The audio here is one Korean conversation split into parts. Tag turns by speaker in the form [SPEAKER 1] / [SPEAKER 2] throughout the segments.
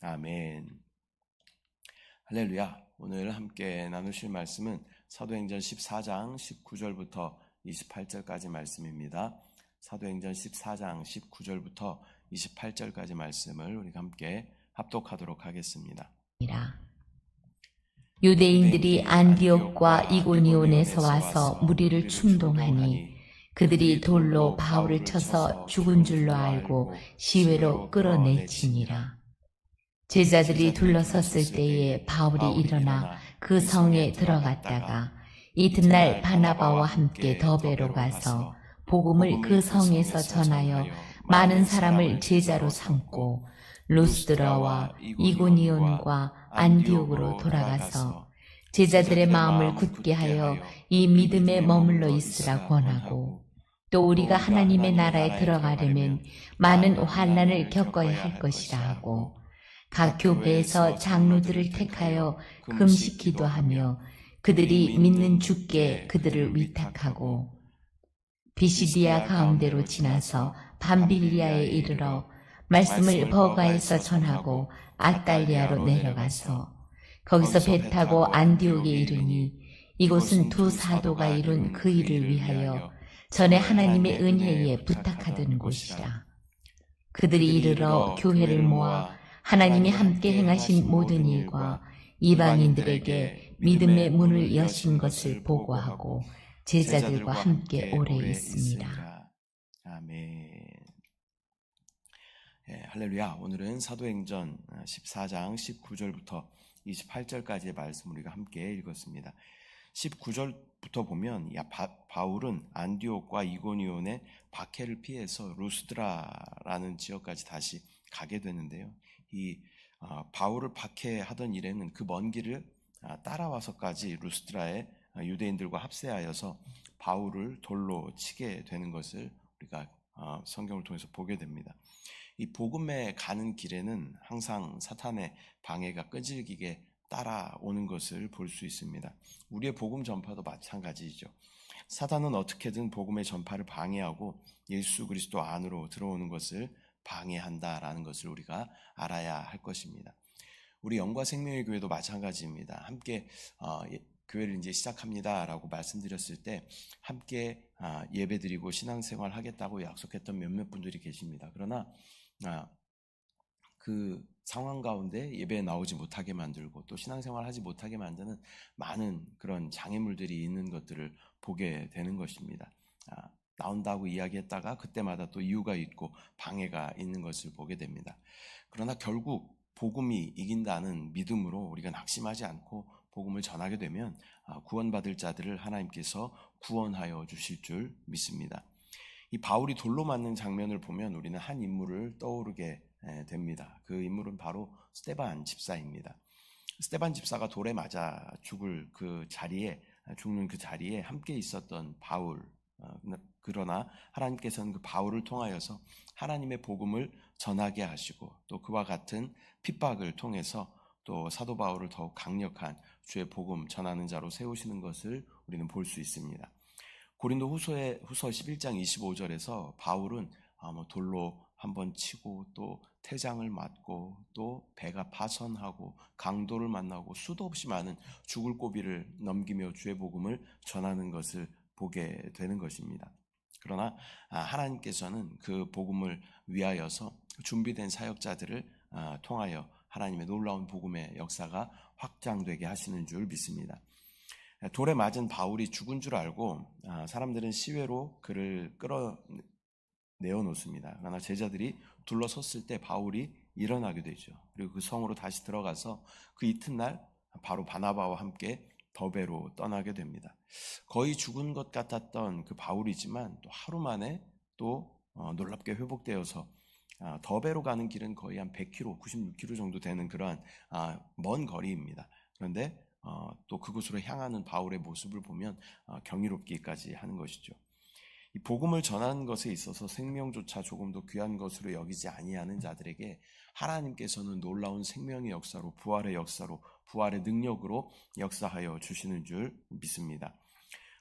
[SPEAKER 1] 아멘. 할렐루야. 오늘 함께 나누실 말씀은 사도행전 14장 19절부터 28절까지 말씀입니다. 사도행전 14장 19절부터 28절까지 말씀을 우리가 함께 합독하도록 하겠습니다.
[SPEAKER 2] 유대인들이 안디옥과 이고니온에서 와서 무리를 충동하니 그들이 돌로 바울을 쳐서 죽은 줄로 알고 시외로 끌어내치니라. 제자들이 둘러섰을 때에 바울이 일어나 그 성에 들어갔다가 이튿날 바나바와 함께 더베로 가서 복음을 그 성에서 전하여 많은 사람을 제자로 삼고 루스드라와 이고니온과 안디옥으로 돌아가서 제자들의 마음을 굳게 하여 이 믿음에 머물러 있으라 권하고 또 우리가 하나님의 나라에 들어가려면 많은 환란을 겪어야 할 것이라 하고 각 교회에서 장로들을 택하여 금식 기도 하며 그들이 믿는 주께 그들을 위탁하고 비시디아 가운데로 지나서 밤빌리아에 이르러 말씀을 버가에서 전하고 아달리아로 내려가서 거기서 배 타고 안디옥에 이르니 이곳은 두 사도가 이룬 그 일을 위하여 전에 하나님의 은혜에 부탁하던 곳이라. 그들이 이르러 교회를 모아 하나님이 함께 행하신 모든 일과 이방인들에게 믿음의 문을 여신 것을 보고하고 제자들과 함께 오래 있습니다.
[SPEAKER 1] 아멘. 예, 할렐루야. 오늘은 사도행전 14장 19절부터 28절까지의 말씀 우리가 함께 읽었습니다. 19절부터 보면 야, 바, 울은 안디옥과 이고니온의 박해를 피해서 루스드라라는 지역까지 다시 가게 되는데요. 이 어, 바울을 박해하던 일에는 그 먼 길을 아, 따라와서까지 루스드라의 유대인들과 합세하여서 바울을 돌로 치게 되는 것을 우리가 어, 성경을 통해서 보게 됩니다. 이 복음에 가는 길에는 항상 사탄의 방해가 끄질기게 따라오는 것을 볼 수 있습니다. 우리의 복음 전파도 마찬가지죠. 사탄은 어떻게든 복음의 전파를 방해하고 예수 그리스도 안으로 들어오는 것을 방해한다라는 것을 우리가 알아야 할 것입니다. 우리 영과 생명의 교회도 마찬가지입니다. 함께 어, 예, 교회를 이제 시작합니다라고 말씀드렸을 때 함께 아, 예배드리고 신앙생활 하겠다고 약속했던 몇몇 분들이 계십니다. 그러나 아, 그 상황 가운데 예배에 나오지 못하게 만들고 또 신앙생활 하지 못하게 만드는 많은 그런 장애물들이 있는 것들을 보게 되는 것입니다. 아, 나온다고 이야기했다가 그때마다 또 이유가 있고 방해가 있는 것을 보게 됩니다. 그러나 결국 복음이 이긴다는 믿음으로 우리가 낙심하지 않고 복음을 전하게 되면 아, 구원받을 자들을 하나님께서 구원하여 주실 줄 믿습니다. 이 바울이 돌로 맞는 장면을 보면 우리는 한 인물을 떠오르게 됩니다. 그 인물은 바로 스테반 집사입니다. 스테반 집사가 돌에 맞아 죽을 그 자리에 죽는 그 자리에 함께 있었던 바울 어, 그러나 하나님께서는 그 바울을 통하여서 하나님의 복음을 전하게 하시고 또 그와 같은 핍박을 통해서 또 사도 바울을 더욱 강력한 주의 복음 전하는 자로 세우시는 것을 우리는 볼 수 있습니다. 고린도 후서의 후서 11장 25절에서 바울은 아, 뭐 돌로 한번 치고 또 태장을 맞고 또 배가 파선하고 강도를 만나고 수도 없이 많은 죽을 고비를 넘기며 주의 복음을 전하는 것을 보게 되는 것입니다. 그러나 아, 하나님께서는 그 복음을 위하여서 준비된 사역자들을 아, 통하여 하나님의 놀라운 복음의 역사가 확장되게 하시는 줄 믿습니다. 돌에 맞은 바울이 죽은 줄 알고 아, 사람들은 시외로 그를 끌어 내어 놓습니다. 그러나 제자들이 둘러섰을 때 바울이 일어나게 되죠. 그리고 그 성으로 다시 들어가서 그 이튿날 바로 바나바와 함께 더베로 떠나게 됩니다. 거의 죽은 것 같았던 그 바울이지만 또 하루 만에 또 어, 놀랍게 회복되어서 아, 더베로 가는 길은 거의 한 100km, 96km 정도 되는 그러한 아, 먼 거리입니다. 그런데 어, 또 그곳으로 향하는 바울의 모습을 보면 어, 경이롭기까지 하는 것이죠. 이 복음을 전하는 것에 있어서 생명조차 조금도 귀한 것으로 여기지 아니하는 자들에게 하나님께서는 놀라운 생명의 역사로 부활의 역사로 부활의 능력으로 역사하여 주시는 줄 믿습니다.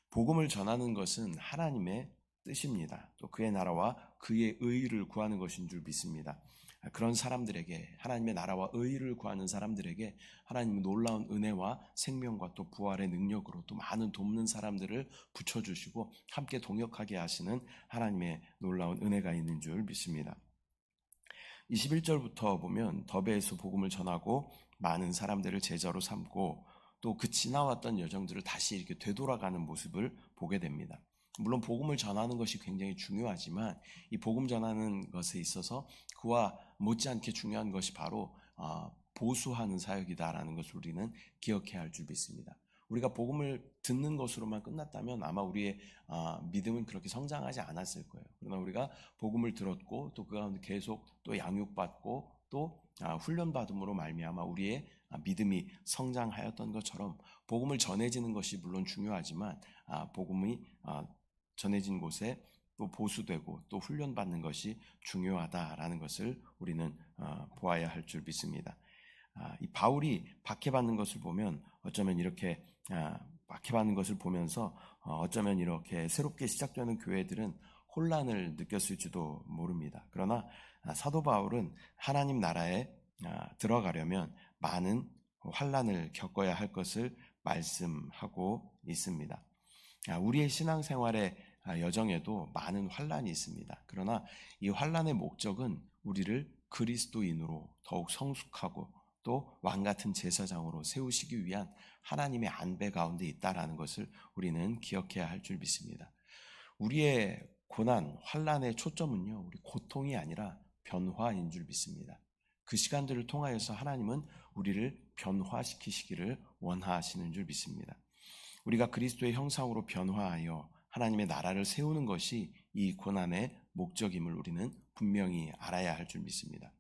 [SPEAKER 1] 복음을 전하는 것은 하나님의 뜻입니다. 또 그의 나라와 그의 의를 구하는 것인 줄 믿습니다. 그런 사람들에게 하나님의 나라와 의를 구하는 사람들에게 하나님의 놀라운 은혜와 생명과 또 부활의 능력으로 또 많은 돕는 사람들을 붙여주시고 함께 동역하게 하시는 하나님의 놀라운 은혜가 있는 줄 믿습니다. 21절부터 보면 더베에서 복음을 전하고 많은 사람들을 제자로 삼고 또 그 지나왔던 여정들을 다시 이렇게 되돌아가는 모습을 보게 됩니다. 물론 복음을 전하는 것이 굉장히 중요하지만 이 복음 전하는 것에 있어서 그와 못지않게 중요한 것이 바로 어, 보수하는 사역이다라는 것을 우리는 기억해야 할 줄 믿습니다. 우리가 복음을 듣는 것으로만 끝났다면 아마 우리의 아, 믿음은 그렇게 성장하지 않았을 거예요. 그러나 우리가 복음을 들었고 또 그 가운데 계속 또 양육받고 또 아, 훈련받음으로 말미암아 우리의 아, 믿음이 성장하였던 것처럼 복음을 전해지는 것이 물론 중요하지만 아, 복음이 아, 전해진 곳에 또 보수되고 또 훈련받는 것이 중요하다라는 것을 우리는 어, 보아야 할 줄 믿습니다. 아, 이 바울이 박해받는 것을 보면 어쩌면 이렇게 아, 박해받는 것을 보면서 어, 어쩌면 이렇게 새롭게 시작되는 교회들은 혼란을 느꼈을지도 모릅니다. 그러나 아, 사도 바울은 하나님 나라에 아, 들어가려면 많은 환란을 겪어야 할 것을 말씀하고 있습니다. 아, 우리의 신앙생활의 아, 여정에도 많은 환란이 있습니다. 그러나 이 환란의 목적은 우리를 그리스도인으로 더욱 성숙하고 또 왕 같은 제사장으로 세우시기 위한 하나님의 안배 가운데 있다라는 것을 우리는 기억해야 할 줄 믿습니다. 우리의 고난, 환란의 초점은요, 우리 고통이 아니라 변화인 줄 믿습니다. 그 시간들을 통하여서 하나님은 우리를 변화시키시기를 원하시는 줄 믿습니다. 우리가 그리스도의 형상으로 변화하여 하나님의 나라를 세우는 것이 이 고난의 목적임을 우리는 분명히 알아야 할 줄 믿습니다.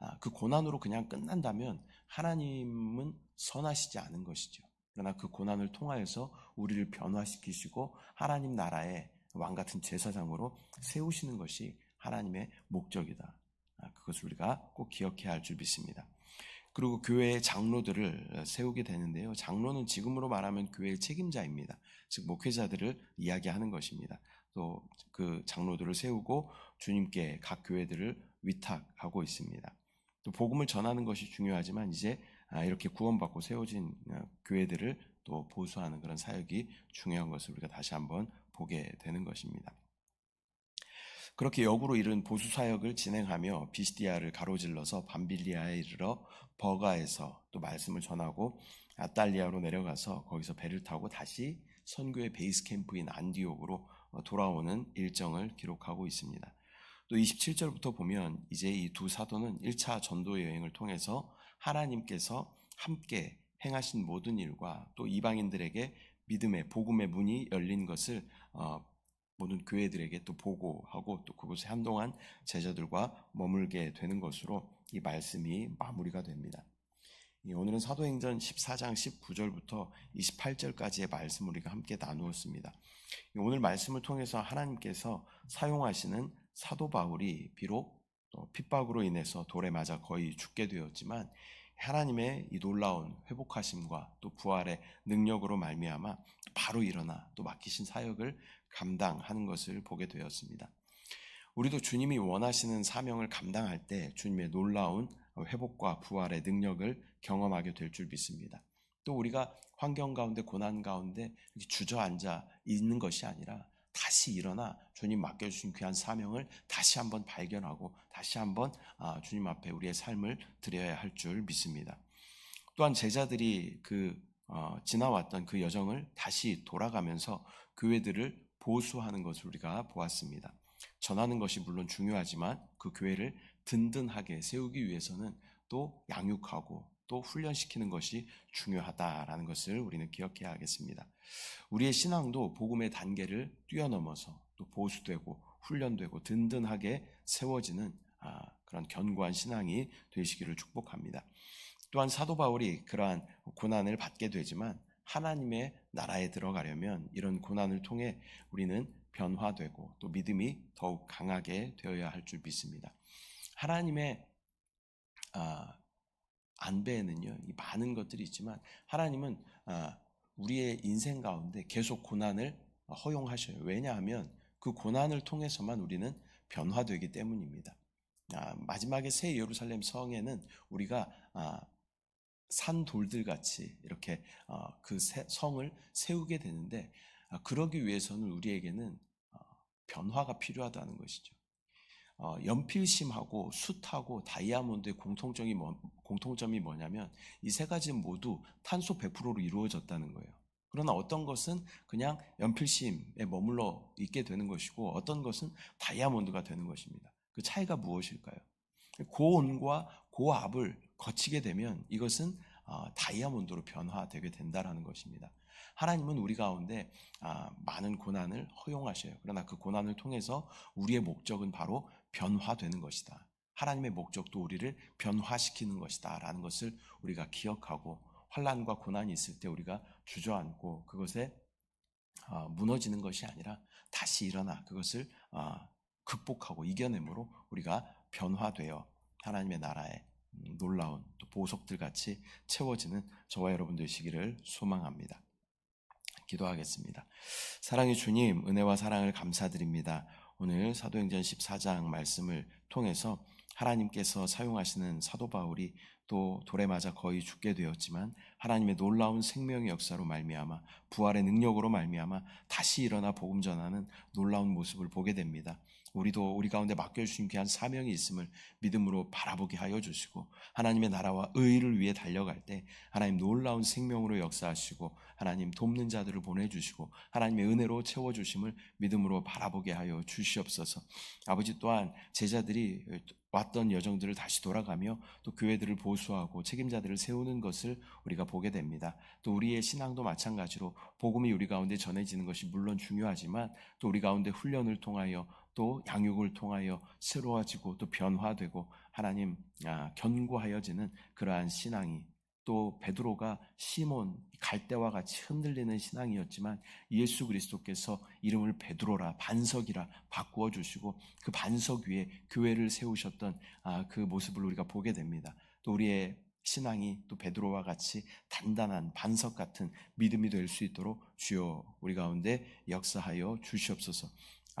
[SPEAKER 1] 아, 그 고난으로 그냥 끝난다면 하나님은 선하시지 않은 것이죠. 그러나 그 고난을 통하여서 우리를 변화시키시고 하나님 나라의 왕 같은 제사장으로 세우시는 것이 하나님의 목적이다. 아, 그것을 우리가 꼭 기억해야 할 줄 믿습니다. 그리고 교회의 장로들을 세우게 되는데요. 장로는 지금으로 말하면 교회의 책임자입니다. 즉 목회자들을 이야기하는 것입니다. 또 그 장로들을 세우고 주님께 각 교회들을 위탁하고 있습니다. 또 복음을 전하는 것이 중요하지만 이제 아, 이렇게 구원받고 세워진 어, 교회들을 또 보수하는 그런 사역이 중요한 것을 우리가 다시 한번 보게 되는 것입니다. 그렇게 역으로 이른 보수 사역을 진행하며 비스디아를 가로질러서 밤빌리아에 이르러 버가에서 또 말씀을 전하고 아달리아로 내려가서 거기서 배를 타고 다시 선교의 베이스 캠프인 안디옥으로 어, 돌아오는 일정을 기록하고 있습니다. 또 27절부터 보면 이제 이 두 사도는 1차 전도 여행을 통해서 하나님께서 함께 행하신 모든 일과 또 이방인들에게 믿음의 복음의 문이 열린 것을 어, 모든 교회들에게 또 보고하고 또 그곳에 한동안 제자들과 머물게 되는 것으로 이 말씀이 마무리가 됩니다. 이 오늘은 사도행전 14장 19절부터 28절까지의 말씀을 우리가 함께 나누었습니다. 이 오늘 말씀을 통해서 하나님께서 사용하시는 사도 바울이 비록 또 핍박으로 인해서 돌에 맞아 거의 죽게 되었지만 하나님의 이 놀라운 회복하심과 또 부활의 능력으로 말미암아 바로 일어나 또 맡기신 사역을 감당하는 것을 보게 되었습니다. 우리도 주님이 원하시는 사명을 감당할 때 주님의 놀라운 회복과 부활의 능력을 경험하게 될 줄 믿습니다. 또 우리가 환경 가운데 고난 가운데 주저앉아 있는 것이 아니라 다시 일어나 주님 맡겨주신 귀한 사명을 다시 한번 발견하고 다시 한번 아, 주님 앞에 우리의 삶을 드려야 할 줄 믿습니다. 또한 제자들이 그 어, 지나왔던 그 여정을 다시 돌아가면서 교회들을 보수하는 것을 우리가 보았습니다. 전하는 것이 물론 중요하지만 그 교회를 든든하게 세우기 위해서는 또 양육하고 또 훈련시키는 것이 중요하다라는 것을 우리는 기억해야 하겠습니다. 우리의 신앙도 복음의 단계를 뛰어넘어서 또 보수되고 훈련되고 든든하게 세워지는 아, 그런 견고한 신앙이 되시기를 축복합니다. 또한 사도 바울이 그러한 고난을 받게 되지만 하나님의 나라에 들어가려면 이런 고난을 통해 우리는 변화되고 또 믿음이 더욱 강하게 되어야 할 줄 믿습니다. 하나님의 아, 안배에는요, 이 많은 것들이 있지만 하나님은 아, 우리의 인생 가운데 계속 고난을 허용하셔요. 왜냐하면 그 고난을 통해서만 우리는 변화되기 때문입니다. 아, 마지막에 새 예루살렘 성에는 우리가 아, 산 돌들 같이 이렇게 어, 그 세- 성을 세우게 되는데 아, 그러기 위해서는 우리에게는 어, 변화가 필요하다는 것이죠. 어, 연필심하고 숯하고 다이아몬드의 공통점이, 뭐, 공통점이 뭐냐면 이 세 가지 모두 탄소 100%로 이루어졌다는 거예요. 그러나 어떤 것은 그냥 연필심에 머물러 있게 되는 것이고 어떤 것은 다이아몬드가 되는 것입니다. 그 차이가 무엇일까요? 고온과 고압을 거치게 되면 이것은 어, 다이아몬드로 변화되게 된다라는 것입니다. 하나님은 우리 가운데 아, 많은 고난을 허용하셔요. 그러나 그 고난을 통해서 우리의 목적은 바로 변화되는 것이다. 하나님의 목적도 우리를 변화시키는 것이다라는 것을 우리가 기억하고 환란과 고난이 있을 때 우리가 주저앉고 그것에 아, 무너지는 것이 아니라 다시 일어나 그것을 아, 극복하고 이겨내므로 우리가 변화되어 하나님의 나라의 음, 놀라운 또 보석들 같이 채워지는 저와 여러분 되시기를 소망합니다. 기도하겠습니다. 사랑의 주님, 은혜와 사랑을 감사드립니다. 오늘 사도행전 14장 말씀을 통해서 하나님께서 사용하시는 사도 바울이 또 돌에 맞아 거의 죽게 되었지만 하나님의 놀라운 생명의 역사로 말미암아 부활의 능력으로 말미암아 다시 일어나 복음 전하는 놀라운 모습을 보게 됩니다. 우리도 우리 가운데 맡겨주신 귀한 사명이 있음을 믿음으로 바라보게 하여 주시고 하나님의 나라와 의를 위해 달려갈 때 하나님 놀라운 생명으로 역사하시고 하나님 돕는 자들을 보내주시고 하나님의 은혜로 채워주심을 믿음으로 바라보게 하여 주시옵소서 아버지 또한 제자들이 왔던 여정들을 다시 돌아가며 또 교회들을 보수하고 책임자들을 세우는 것을 우리가 보게 됩니다. 또 우리의 신앙도 마찬가지로 복음이 우리 가운데 전해지는 것이 물론 중요하지만 또 우리 가운데 훈련을 통하여 또 양육을 통하여 새로워지고 또 변화되고 하나님 아, 견고하여지는 그러한 신앙이 또 베드로가 시몬 갈대와 같이 흔들리는 신앙이었지만 예수 그리스도께서 이름을 베드로라 반석이라 바꾸어 주시고 그 반석 위에 교회를 세우셨던 아, 그 모습을 우리가 보게 됩니다. 또 우리의 신앙이 또 베드로와 같이 단단한 반석 같은 믿음이 될 수 있도록 주여 우리 가운데 역사하여 주시옵소서.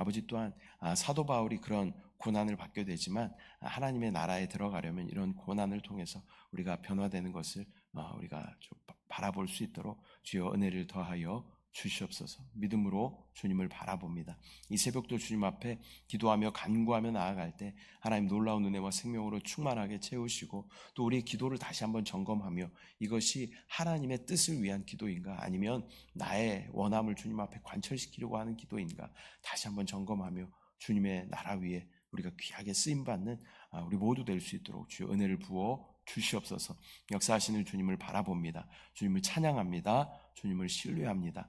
[SPEAKER 1] 아버지 또한 아, 사도 바울이 그런 고난을 받게 되지만 아, 하나님의 나라에 들어가려면 이런 고난을 통해서 우리가 변화되는 것을 어, 우리가 좀 바- 바라볼 수 있도록 주여 은혜를 더하여 주시옵소서. 믿음으로 주님을 바라봅니다. 이 새벽도 주님 앞에 기도하며 간구하며 나아갈 때 하나님 놀라운 은혜와 생명으로 충만하게 채우시고 또 우리의 기도를 다시 한번 점검하며 이것이 하나님의 뜻을 위한 기도인가 아니면 나의 원함을 주님 앞에 관철시키려고 하는 기도인가 다시 한번 점검하며 주님의 나라 위에 우리가 귀하게 쓰임 받는 아, 우리 모두 될 수 있도록 주의 은혜를 부어 주시옵소서. 역사하시는 주님을 바라봅니다. 주님을 찬양합니다. 주님을 신뢰합니다.